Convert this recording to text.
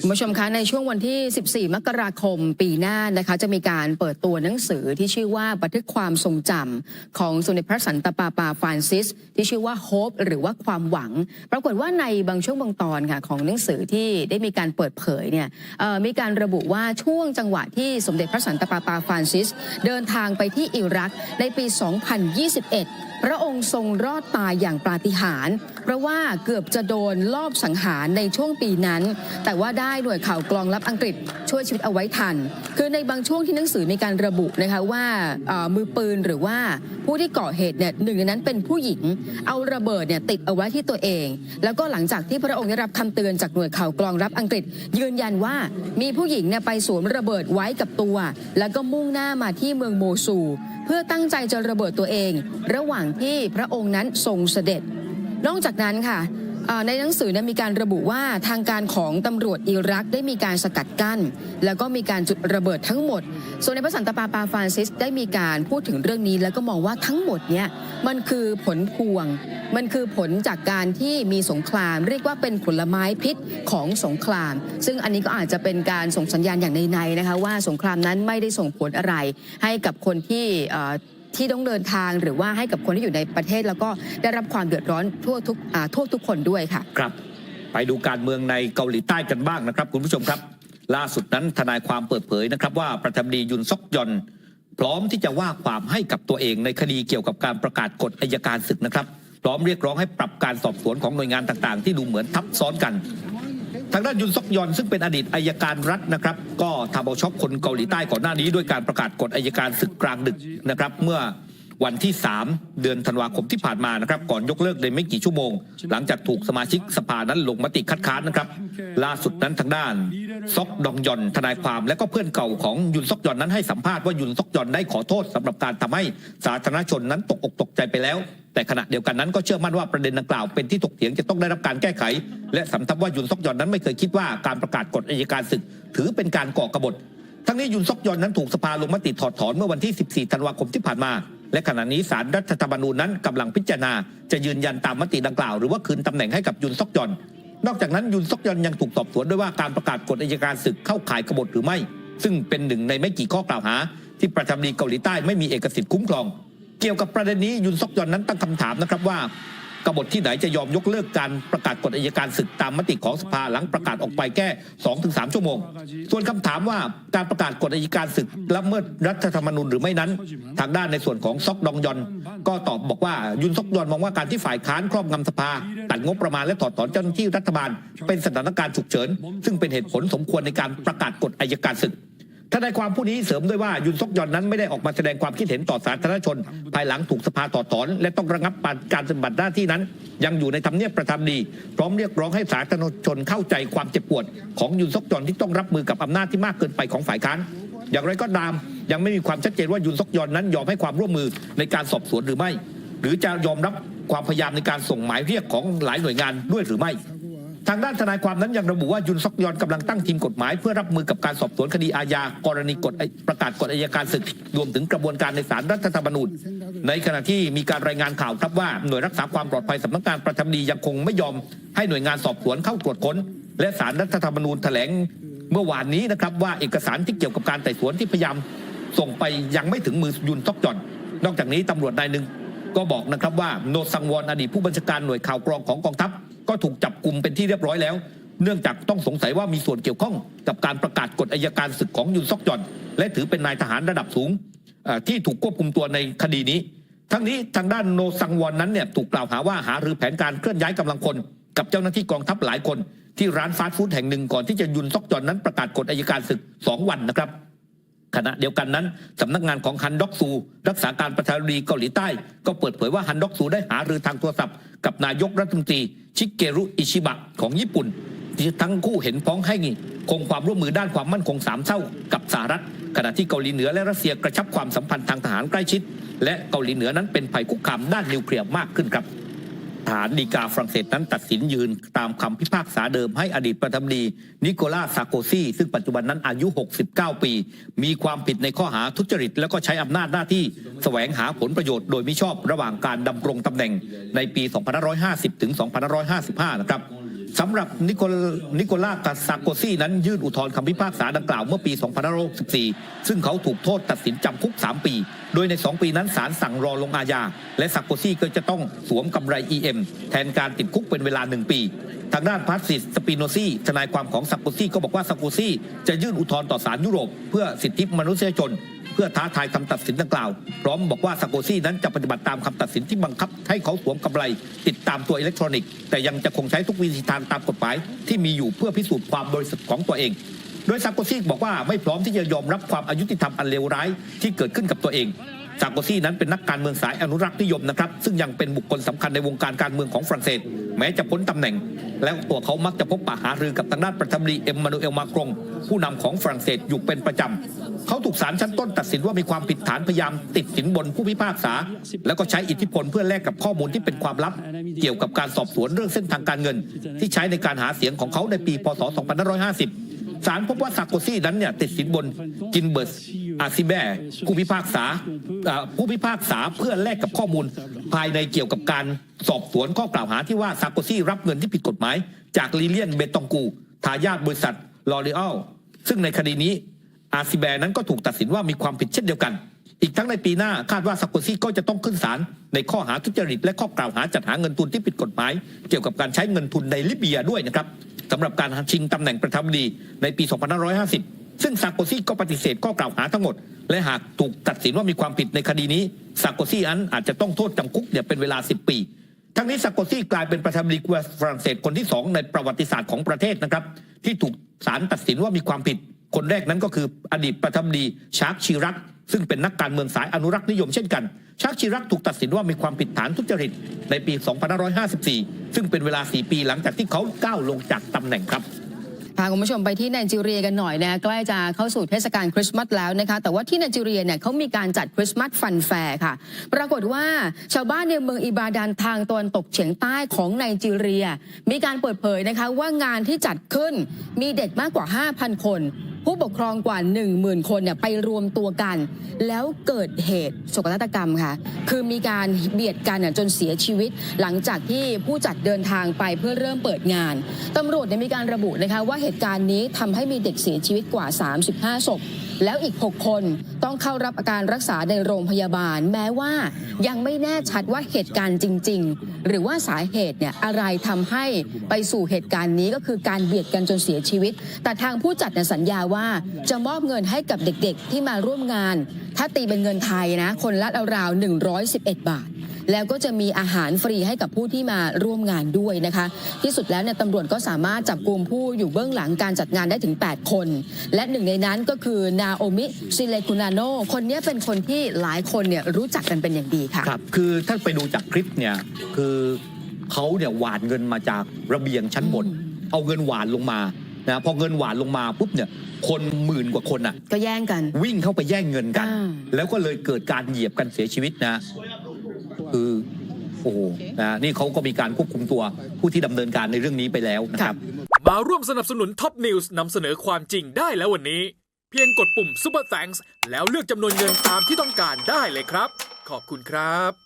คุณผู้ชมคะในช่วงวันที่ 14 มกราคมปีหน้านะคะจะมีการเปิดตัวหนังสือที่ชื่อว่าบันทึกความทรงจำของสมเด็จพระสันตะปาปาฟรานซิส ที่ชื่อว่า Hope หรือว่าความหวัง ปรากฏว่าในบางช่วงบางตอนค่ะของหนังสือที่ได้มีการเปิดเผยเนี่ยมีการระบุว่าช่วงจังหวะที่สมเด็จพระสันตะปาปาฟรานซิส เดินทางไปที่อิรักในปี 2021 พระองค์ทรงรอดตายอย่างปาฏิหาริย์เพราะว่าเกือบจะโดนลอบสังหารในช่วงปีนั้น แต่ว่าได้หน่วยข่าวกรองลับอังกฤษช่วยชีวิตเอาไว้ทัน คือในบางช่วงที่หนังสือมีการระบุนะคะว่ามือปืนหรือว่าผู้ที่ก่อเหตุเนี่ยหนึ่งในนั้นเป็นผู้หญิง เอาระเบิดเนี่ยติดเอาไว้ที่ตัวเอง แล้วก็หลังจากที่พระองค์ได้รับคำเตือนจากหน่วยข่าวกรองรับอังกฤษ ยืนยันว่ามีผู้หญิงเนี่ยไปสวมระเบิดไว้กับตัว แล้วก็มุ่งหน้ามาที่เมืองโมซู เพื่อตั้งใจจะระเบิดตัวเอง ระหว่างที่พระองค์นั้นทรงเสด็จ นอกจากนั้นค่ะ ในหนังสือนี่ยมีการระบุว่าทางการของตำรวจอิรักได้มีการสกัดกั้น แล้วก็มีการจุดระเบิดทั้งหมด ส่วนในพระสันตะปาปาฟรานซิสได้มีการพูดถึงเรื่องนี้ แล้วก็มองว่าทั้งหมดเนี่ยมันคือผลพวง มันคือผลจากการที่มีสงคราม เรียกว่าเป็นผลไม้พิษของสงคราม ซึ่งอันนี้ก็อาจจะเป็นการส่งสัญญาณอย่างในๆนะคะว่าสงครามนั้นไม่ได้ส่งผลอะไรให้กับคนที่ ที่ต้องเดินทางหรือว่าให้กับคนที่อยู่ในประเทศ แล้วก็ได้รับความเดือดร้อนทั่วทุกทั่วทุกคนด้วยค่ะ ครับ ไปดูการเมืองในเกาหลีใต้กันบ้างนะครับ คุณผู้ชมครับ ล่าสุดนั้นทนายความเปิดเผยนะครับว่าประธานาธิบดียุนซอกยอนพร้อมที่จะว่าความให้กับตัวเองในคดีเกี่ยวกับการประกาศกฎอายการศึกนะครับ พร้อมเรียกร้องให้ปรับการสอบสวนของหน่วยงานต่างๆ ที่ดูเหมือนทับซ้อนกัน ทางด้านยุนซอกยอนซึ่งเป็นอดีตอายการรัฐนะครับ ก็ทำเอาช็อกคนเกาหลีใต้ก่อนหน้านี้ ด้วยการประกาศกฎอายการศึกกลางดึกนะครับ เมื่อวันที่ 3 เดือนธันวาคมที่ผ่านมานะครับ ก่อนยกเลิกในไม่กี่ชั่วโมง หลังจากถูกสมาชิกสภานั้นลงมติคัดค้านนะครับ ล่าสุดนั้นทางด้าน ซอกดองยอนทนายความและก็เพื่อนเก่าของยุนซอกยอนนั้นให้สัมภาษณ์ว่ายุนซอกยอนได้ขอโทษสำหรับการทำให้สาธารณชนนั้นตกอกตกใจไปแล้ว แต่ขณะเดียวกันนั้นก็เชื่อมั่นว่าประเด็นดังกล่าวเป็นที่ถกเถียงจะต้องได้รับการแก้ไข และสำทับว่ายุนซอกยอนนั้นไม่เคยคิดว่าการประกาศกฎอัยการศึก ถือเป็นการก่อกบฏทั้งนี้ยุนซอกยอนนั้นถูกสภาลงมติถอดถอนเมื่อวันที่ 14 ธันวาคมที่ผ่านมา และขณะนี้ศาลรัฐธรรมนูญนั้นกำลังพิจารณา จะยืนยันตามมติดังกล่าว หรือว่าคืนตำแหน่งให้กับยุนซอกยอน นอกจากนั้นยุนซอกยอนยังถูกสอบสวนด้วยว่าการประกาศกฎอัยการศึกเข้าข่ายกบฏหรือไม่ ซึ่งเป็นหนึ่งในไม่กี่ข้อกล่าวหา ที่ประธานาธิบดีเกาหลีใต้ไม่มีเอกสิทธิ์คุ้มครอง เกี่ยวกับประเด็นนี้ยุนซอกยอนนั้นตั้งคำถามนะครับว่า กบฏที่ไหนจะยอมยกเลิกการประกาศกฎอัยการศึกตามมติของสภาหลังประกาศออกไปแค่2-3 ชั่วโมง ส่วนคำถามว่าการประกาศกฎอัยการศึกละเมิดรัฐธรรมนูญหรือไม่นั้น ทางด้านในส่วนของซอกดองยอน ก็ตอบบอกว่ายุนซอกยอนมองว่าการที่ฝ่ายค้านครอบงำสภาตัดงบประมาณและถอดถอนเจ้าหน้าที่รัฐบาล เป็นสถานการณ์ฉุกเฉิน ซึ่งเป็นเหตุผลสมควรในการประกาศกฎอัยการศึก ทนายความผู้นี้เสริมด้วยว่ายุนซอกยอนนั้นไม่ได้ออกมาแสดงความคิดเห็นต่อสาธารณชน ภายหลังถูกสภาต่อถอน และต้องระงับการปฏิบัติหน้าที่นั้น ยังอยู่ในทำเนียบประธานดี พร้อมเรียกร้องให้สาธารณชนเข้าใจความเจ็บปวด ของยุนซอกยอนที่ต้องรับมือกับอำนาจที่มากเกินไปของฝ่ายค้านอย่างไรก็ตามยังไม่มีความชัดเจนว่ายุนซอกยอนนั้นยอมให้ความร่วมมือในการสอบสวนหรือไม่ หรือจะยอมรับความพยายามในการส่งหมายเรียกของหลายหน่วยงานด้วยหรือไม่ ทางด้านทนายความนั้นยังระบุว่ายุนซอกยอนกำลังตั้งทีมกฎหมาย เพื่อรับมือกับการสอบสวนคดีอาญากรณีกฎประกาศกฎอัยการศึกรวมถึงกระบวนการในศาลรัฐธรรมนูญ ในขณะที่มีการรายงานข่าวครับว่าหน่วยรักษาความปลอดภัยสำนักงานประธานดียังคงไม่ยอมให้หน่วยงานสอบสวนเข้าตรวจค้น และศาลรัฐธรรมนูญแถลงเมื่อวานนี้นะครับว่าเอกสารที่เกี่ยวกับการไต่สวนที่พยายามส่งไปยังไม่ถึงมือยุนซอกยอน นอกจากนี้ตำรวจนายหนึ่งก็บอกนะครับว่าโนซังวอนอดีตผู้บัญชาการหน่วยข่าวกรองของกองทัพ ก็ถูกจับกลุ่มเป็นที่เรียบร้อยแล้ว เนื่องจากต้องสงสัยว่ามีส่วนเกี่ยวข้องกับการประกาศกฎอัยการศึกของยุนซอกยอนและถือเป็นนายทหารระดับสูงที่ถูกควบคุมตัวในคดีนี้ ทั้งนี้ทางด้านโนซังวอนนั้นเนี่ยถูกกล่าวหาว่าหารือแผนการเคลื่อนย้ายกำลังคนกับเจ้าหน้าที่กองทัพหลายคน ที่ร้านฟาสต์ฟู้ดแห่งหนึ่งก่อนที่จะยุนซอกยอนนั้นประกาศกฎอัยการศึกสองวันนะครับ ขณะเดียวกันนั้นสำนักงานของฮันด็อกซู รักษาการประธานาธิบดีเกาหลีใต้ ก็เปิดเผยว่าฮันด็อกซูได้หารือทางโทรศัพท์กับนายกรัฐมนตรีชิเกรุอิชิบะของญี่ปุ่นที่ทั้งคู่เห็นพ้องให้คงความร่วมมือด้านความมั่นคงสามเท่ากับสหรัฐ ขณะที่เกาหลีเหนือและรัสเซียกระชับความสัมพันธ์ทางทหารใกล้ชิด และเกาหลีเหนือนั้นเป็นภัยคุกคามด้านนิวเคลียร์มากขึ้นครับ ศาลฎีกาฝรั่งเศสนั้นตัดสินยืนตามคำพิพากษาเดิมให้อดีตประธานาธิบดีนิโคลาซาโกซีซึ่งปัจจุบันนั้นอายุ 69 ปี มีความผิดในข้อหาทุจริต แล้วก็ใช้อำนาจหน้าที่แสวงหาผลประโยชน์โดยมิชอบระหว่างการดำรงตำแหน่งในปี 2550 ถึง 2555 นะครับ สำหรับนิโคลนิโคล่ากาซาโกซีนั้นยื่นอุทธรณ์คำพิพากษาดังกล่าวเมื่อปี 2564 ซึ่งเขาถูกโทษตัดสินจำคุก 3 ปี โดยใน 2 ปีนั้นศาลสั่งรอลงอาญา และซาโกซีก็จะต้องสวมกำไร EM แทนการติดคุกเป็นเวลา 1 ปี ทางด้านพาสซิสสปิโนซีทนายความของซาโกซีก็บอกว่าซาโกซีจะยื่นอุทธรณ์ต่อศาลยุโรป เพื่อสิทธิมนุษยชน เพื่อท้าทายคำตัดสินดังกล่าว พร้อมบอกว่าซาโกซีนั้นจะปฏิบัติตามคำตัดสินที่บังคับ ให้เขาสวมกำไร ติดตามตัวอิเล็กทรอนิกส์แต่ยังจะคงใช้ทุกวิธีทางตามกฎหมาย ที่มีอยู่เพื่อพิสูจน์ความบริสุทธิ์ของตัวเองโดยซาโกซีบอกว่าไม่พร้อมที่จะยอมรับความอายุติธรรมอันเลวร้ายที่เกิดขึ้นกับตัวเองซาโกซีนั้นเป็นนักการเมืองสายอนุรักษ์นิยมนะครับ ซึ่งยังเป็นบุคคลสำคัญในวงการการเมืองของฝรั่งเศส แม้จะพ้นตำแหน่ง แล้วตัวเขามักจะพบปะหารือกับทางด้านประธานาธิบดีเอ็มมานูเอลมาครงผู้นำของฝรั่งเศสอยู่เป็นประจำเขาถูกศาลชั้นต้นตัดสินว่ามีความผิดฐานพยายามติดสินบนผู้พิพากษา แล้วก็ใช้อิทธิพลเพื่อแลกกับข้อมูลที่เป็นความลับ เกี่ยวกับการสอบสวนเรื่องเส้นทางการเงิน ที่ใช้ในการหาเสียงของเขาในปีพศ 2550 ศาลพบว่าซาโกซีนั้นเนี่ยติดสินบนจินเบิร์สอาซิแบผู้พิพากษาผู้พิพากษาเพื่อแลกกับข้อมูล ภายในเกี่ยวกับการสอบสวนข้อกล่าวหาที่ว่าซาโกซีรับเงินที่ผิดกฎหมาย จากลิเลียนเบตองกูทายาทบริษัทลอรีอัลซึ่งในคดีนี้อาซิแบนั้นก็ถูกตัดสินว่ามีความผิดเช่นเดียวกัน อีกทั้งในปีหน้าคาดว่าซาโกซีก็จะต้องขึ้นศาลในข้อหาทุจริตและข้อกล่าวหาจัดหาเงินทุนที่ผิดกฎหมาย เกี่ยวกับการใช้เงินทุนในลิเบียด้วยนะครับ สำหรับการชิงตำแหน่งประธานาธิบดีในปี 2550 ซึ่งซากโกซีก็ปฏิเสธข้อกล่าวหาทั้งหมด และหากถูกตัดสินว่ามีความผิดในคดีนี้ซากโกซีอันอาจจะต้องโทษจำคุกเนี่ยเป็นเวลา 10 ปี ทั้งนี้ซากโกซีกลายเป็นประธานาธิบดีฝรั่งเศสคนที่สองในประวัติศาสตร์ของประเทศนะครับที่ถูกศาลตัดสินว่ามีความผิด คนแรกนั้นก็คืออดีตประธานาธิบดีชาร์กชิรักซึ่งเป็นนักการเมืองสายอนุรักษ์นิยมเช่นกัน ชาร์กชิรักถูกตัดสินว่ามีความผิดฐานทุจริตในปี 2554 ซึ่งเป็นเวลา 4 ปีหลังจากที่เขาก้าวลงจากตำแหน่งครับพาคุณผู้ชมไปที่ไนจีเรียกันหน่อยนะใกล้จะเข้าสู่เทศกาลคริสต์มาสแล้วนะคะแต่ว่าที่ไนจีเรียเนี่ยเขามีการจัดคริสต์มาสฟันแฟร์ค่ะ ปรากฏว่าชาวบ้านในเมืองอิบาดานทางตะวันตกเฉียงใต้ของไนจีเรีย มีการเปิดเผยนะคะว่างานที่จัดขึ้นมีเด็กมากกว่า 5,000 คน ผู้ปกครองกว่า 10,000 คนเนี่ยไปรวมตัวกัน แล้วเกิดเหตุโศกนาฏกรรมค่ะ คือมีการเบียดกันน่จนเสียชีวิต หลังจากที่ผู้จัดเดินทางไปเพื่อเริ่มเปิดงานตำรวจมีการระบุนะคะว่าเหตุการณ์นี้ทำให้มีเด็กเสียชีวิตกว่า 35ศพแล้วอีก 6 คนต้องเข้ารับอาการรักษาในโรงพยาบาล แม้ว่ายังไม่แน่ชัดว่าเหตุการณ์จริง ๆ หรือว่าสาเหตุเนี่ยอะไรทำให้ไปสู่เหตุการณ์นี้ก็คือการเบียดกันจนเสียชีวิต แต่ทางผู้จัดสัญญาว่าจะมอบเงินให้กับเด็กๆ ที่มาร่วมงาน ถ้าตีเป็นเงินไทยนะ คนละราวๆ111 บาท แล้วก็จะมีอาหารฟรีให้กับผู้ที่มาร่วมงานด้วยนะคะ ที่สุดแล้วเนี่ยตำรวจก็สามารถจับกลุ่มผู้อยู่เบื้องหลังการจัดงานได้ถึง 8 คน และหนึ่งในนั้นก็คือนาโอมิซิเลกุนาโนคนนี้เป็นคนที่หลายคนเนี่ยรู้จักกันเป็นอย่างดีค่ะครับคือถ้าไปดูจากคลิปเนี่ยคือเขาเนี่ยหวานเงินมาจากระเบียงชั้นบน เอาเงินหวานลงมานะพอเงินหวานลงมาปุ๊บเนี่ยคนหมื่นกว่าคนอะ ก็แย่งกัน วิ่งเข้าไปแย่งเงินกันอ่าแล้วก็เลยเกิดการเหยียบกันเสียชีวิตนะ คือโอ้โหนะนี่เขาก็มีการควบคุมตัวผู้ที่ดำเนินการในเรื่องนี้ไปแล้วนะครับ มาร่วมสนับสนุนท็อปนิวส์นำเสนอความจริงได้แล้ววันนี้ เพียงกดปุ่ม Super Thanks แล้วเลือกจำนวนเงินตามที่ต้องการได้เลยครับ ขอบคุณครับ